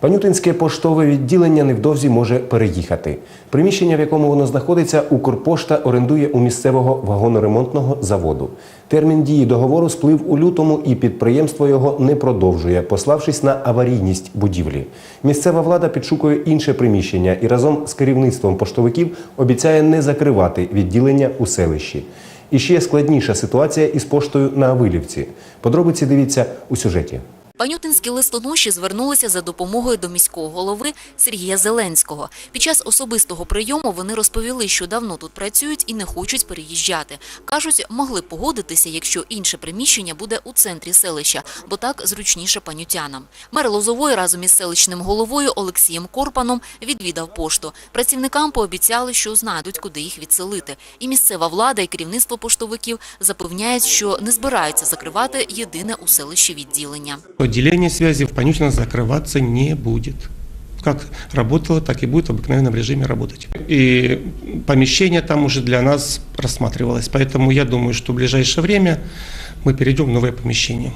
Панютинське поштове відділення невдовзі може переїхати. Приміщення, в якому воно знаходиться, Укрпошта орендує у місцевого вагоноремонтного заводу. Термін дії договору сплив у лютому, і підприємство його не продовжує, пославшись на аварійність будівлі. Місцева влада підшукує інше приміщення і разом з керівництвом поштовиків обіцяє не закривати відділення у селищі. І ще складніша ситуація із поштою на Авилівці. Подробиці дивіться у сюжеті. Панютинські листоноші звернулися за допомогою до міського голови Сергія Зеленського. Під час особистого прийому вони розповіли, що давно тут працюють і не хочуть переїжджати. Кажуть, могли погодитися, якщо інше приміщення буде у центрі селища, бо так зручніше панютянам. Мер Лозової разом із селищним головою Олексієм Корпаном відвідав пошту. Працівникам пообіцяли, що знайдуть, куди їх відселити. І місцева влада, і керівництво поштовиків запевняють, що не збираються закривати єдине у селищі відділення Отделение связи в Панютино закрываться не будет. Как работало, так и будет в обыкновенном режиме работать. И помещение там уже для нас рассматривалось. Поэтому я думаю, что в ближайшее время мы перейдем в новое помещение.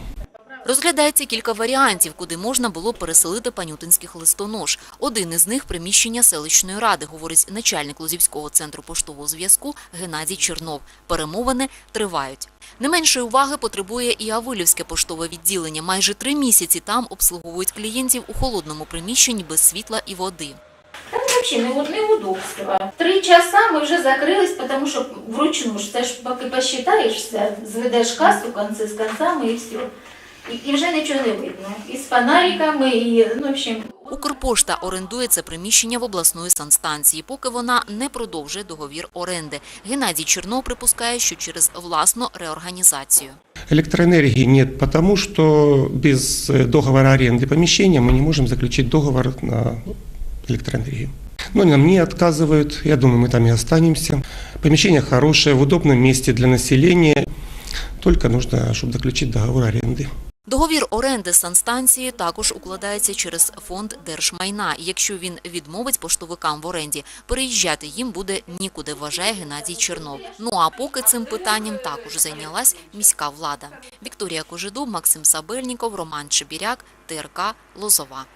Розглядається кілька варіантів, куди можна було переселити панютинських листонож. Один із них – приміщення селищної ради, говорить начальник Лозівського центру поштового зв'язку Геннадій Чернов. Перемовини тривають. Не меншої уваги потребує і Авилівське поштове відділення. Майже три місяці там обслуговують клієнтів у холодному приміщенні без світла і води. Там вообще не, вот- неудобство. Три часа мы уже закрылись, потому что вручную, ж це ж поки посчитаєшся, зведеш касу конці з концами і все І, і вже нічого не видно. І з фонариками, і, ну, в общем, Укрпошта орендує це приміщення в обласної санстанції, поки вона не продовжує договір оренди. Геннадій Чернов припускає, що через власну реорганізацію. Электроэнергии нет, потому что без э, договора аренды помещения мы не можем заключить договор на электроэнергию. Но нам не отказывают, я думаю, мы там и останемся. Помещение хорошее, в удобном месте для населения, только нужно, чтобы заключить договор аренды. Договір оренди санстанції також укладається через фонд держмайна. Якщо він відмовить поштовикам в оренді, переїжджати їм буде нікуди, вважає Геннадій Чернов. Ну а поки цим питанням також зайнялась міська влада. Вікторія Кожедуб, Максим Сабельніков, Роман Чебіряк, ТРК Лозова.